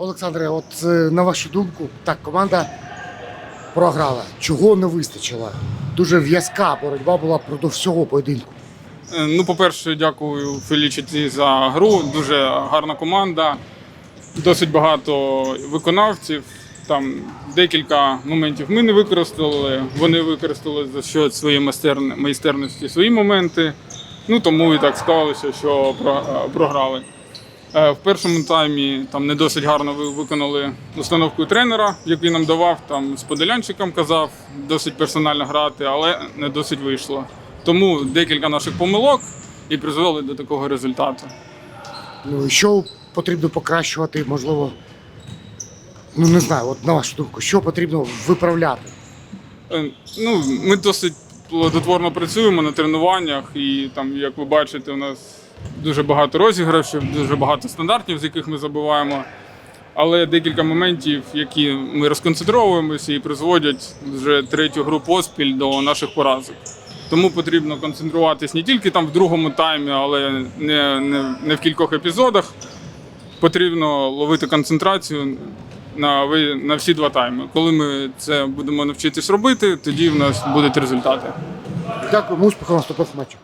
Олександре, от е, на вашу думку, так, команда програла. Чого не вистачило? Дуже в'язка боротьба була продовж всього поєдинку. Е, Ну, по-перше, дякую Фелічиті за гру. Дуже гарна команда, досить багато виконавців. Там декілька моментів ми не використали. Вони використали за що своєї майстерності свої моменти. Ну тому і так склалося, що е, програли. Е, В першому таймі там не досить гарно виконали установку тренера, який нам давав, там з подолянчиком казав, досить персонально грати, але не досить вийшло. Тому декілька наших помилок і призвели до такого результату. Ну що потрібно покращувати, можливо. Ну не знаю, от на вашу думку, що потрібно виправляти? Е, Ну, ми досить плодотворно працюємо на тренуваннях, і там, як ви бачите, у нас дуже багато розіграшів, дуже багато стандартів, з яких ми забуваємо. Але декілька моментів, які ми розконцентровуємося і призводять вже третю гру поспіль до наших поразок. Тому потрібно концентруватись не тільки там в другому таймі, але не, не, не в кількох епізодах. Потрібно ловити концентрацію на, на всі два тайми. Коли ми це будемо навчитись робити, тоді в нас будуть результати. Дякую, успіху наступних матчів.